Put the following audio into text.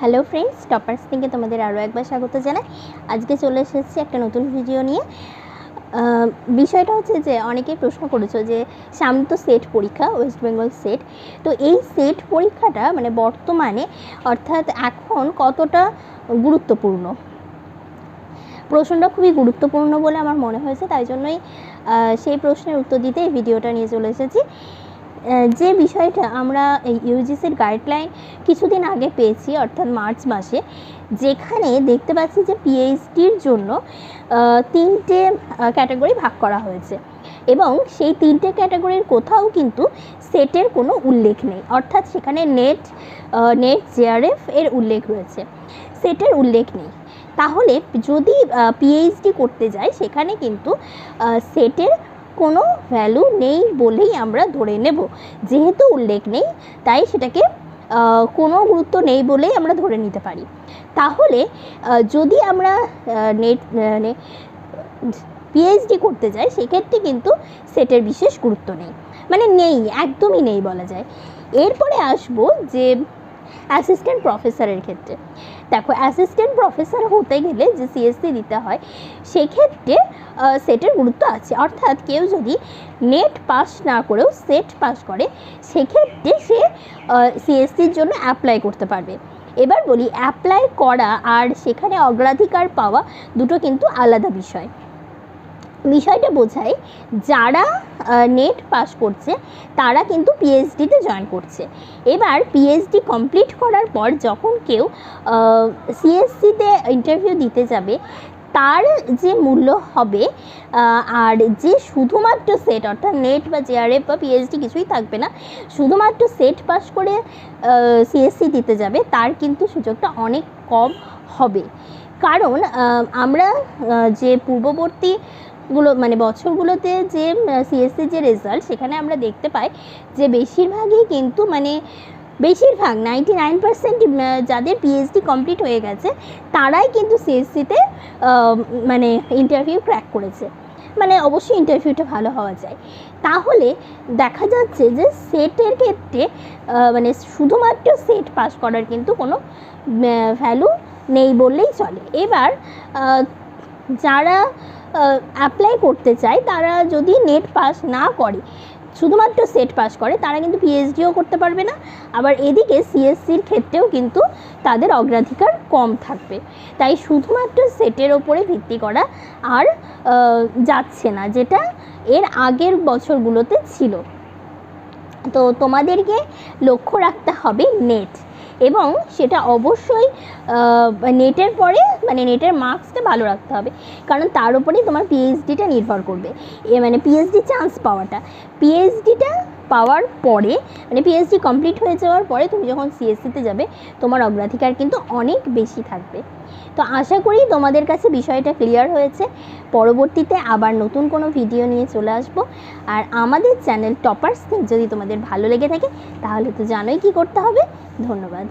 Hello friends toppers থেকে তোমাদের আরও একবার স্বাগত জানাই। আজকে চলে এসেছি একটা নতুন ভিডিও নিয়ে। বিষয়টা হচ্ছে যে অনেকেই প্রশ্ন করেছ যে সামনে তো সেট পরীক্ষা ওয়েস্ট বেঙ্গল সেট তো এই সেট পরীক্ষাটা মানে বর্তমানে অর্থাৎ এখন কতটা গুরুত্বপূর্ণ? প্রশ্নটা খুবই গুরুত্বপূর্ণ বলে আমার মনে হয়েছে, তাই জন্যই সেই প্রশ্নের উত্তর দিতে এই ভিডিওটা নিয়ে চলে এসেছি। যে বিষয়টা আমরা এই ইউজিসির গাইডলাইন কিছুদিন আগে পেয়েছি, অর্থাৎ মার্চ মাসে, যেখানে দেখতে পাচ্ছি যে পিএইচডির জন্য তিনটে ক্যাটাগরি ভাগ করা হয়েছে। এবং সেই তিনটে ক্যাটাগরির কোথাও কিন্তু সেটের কোনো উল্লেখ নেই। অর্থাৎ সেখানে নেট নেট জেআরএফ এর উল্লেখ রয়েছে। সেটের উল্লেখ নেই। তাহলে যদি পিএইচডি করতে যায়, সেখানে কিন্তু সেটের কোনো ভ্যালু নেই বলেই আমরা ধরে নেব। যেহেতু উল্লেখ নেই, তাই সেটাকে কোনো গুরুত্ব নেই বলেই আমরা ধরে নিতে পারি। তাহলে যদি আমরা নেট মানে পিএইচডি করতে যাই, সেক্ষেত্রে কিন্তু সেটের বিশেষ গুরুত্ব নেই। মানে নেই, একদমই নেই বলা যায়। এরপরে আসব যে অ্যাসিস্ট্যান্ট প্রফেসরের ক্ষেত্রে। দেখো অ্যাসিস্ট্যান্ট প্রফেসর হতে গেলে যে সিএসসি দিতে হয়, সেক্ষেত্রে সেটের গুরুত্ব আছে। অর্থাৎ কেউ যদি নেট পাস না করেও সেট পাস করে, সেক্ষেত্রে সে সিএসসির জন্য অ্যাপ্লাই করতে পারবে। এবার বলি অ্যাপ্লাই করা আর সেখানে অগ্রাধিকার পাওয়া দুটো কিন্তু আলাদা বিষয়। বিষয়টা বোঝায়, যারা নেট পাস করছে, তারা কিন্তু পিএইচডিতে জয়েন করছে। এবার পিএইচডি কমপ্লিট করার পর যখন কেউ সিএসসিতে ইন্টারভিউ দিতে যাবে, তার যে মূল্য হবে আর যে শুধুমাত্র সেট অর্থাৎ নেট বা জেআরএফ বা পিএইচডি কিছুই থাকবে না, শুধুমাত্র সেট পাস করে সিএসসি দিতে যাবে, তার কিন্তু সুযোগটা অনেক কম হবে। কারণ আমরা যে পূর্ববর্তী গুলো মানে বছরগুলোতে যে সিএসসি যে রেজাল্ট সেখানে আমরা দেখতে পাই যে বেশিরভাগই কিন্তু মানে বেশিরভাগ নাইনটি নাইন পার্সেন্ট যাদের পিএইচডি কমপ্লিট হয়ে গেছে, তারাই কিন্তু সিএসসিতে মানে ইন্টারভিউ ক্র্যাক করেছে। মানে অবশ্যই ইন্টারভিউটা ভালো হওয়া যায়। তাহলে দেখা যাচ্ছে যে সেটের ক্ষেত্রে মানে শুধুমাত্র সেট পাস করার কিন্তু কোনো ভ্যালু নেই বললেই চলে। এবার যারা অ্যাপ্লাই করতে চায়, তারা যদি নেট পাস না করে, শুধুমাত্র সেট পাস করে, তারা কিন্তু পিএইচডিও করতে পারবে না। আবার এদিকে সিএসসির ক্ষেত্রেও কিন্তু তাদের অগ্রাধিকার কম থাকবে। তাই শুধুমাত্র সেটের ওপরে ভিত্তি করা আর যাচ্ছে না, যেটা এর আগের বছরগুলোতে ছিল। তো তোমাদেরকে লক্ষ্য রাখতে হবে নেট এবং সেটা অবশ্যই নেটের পরে মানে নেটের মার্কসটা ভালো রাখতে হবে। কারণ তার উপরেই তোমার পিএইচডিটা নির্ভর করবে। এ মানে পিএইচডি চান্স পাওয়াটা। পিএইচডিটা পাওয়ার পরে মানে পিএইচডি কমপ্লিট হয়ে যাওয়ার পরে তুমি যখন সিএসসিতে যাবে, তোমার অগ্রাধিকার কিন্তু অনেক বেশি থাকবে। তো আশা করি তোমাদের কাছে বিষয়টা ক্লিয়ার হয়েছে। পরবর্তীতে আবার নতুন কোনো ভিডিও নিয়ে চলে আসব। আর আমাদের চ্যানেল টপার্স যদি তোমাদের ভালো লেগে থাকে, তাহলে তো জানোই কি করতে হবে। ধন্যবাদ।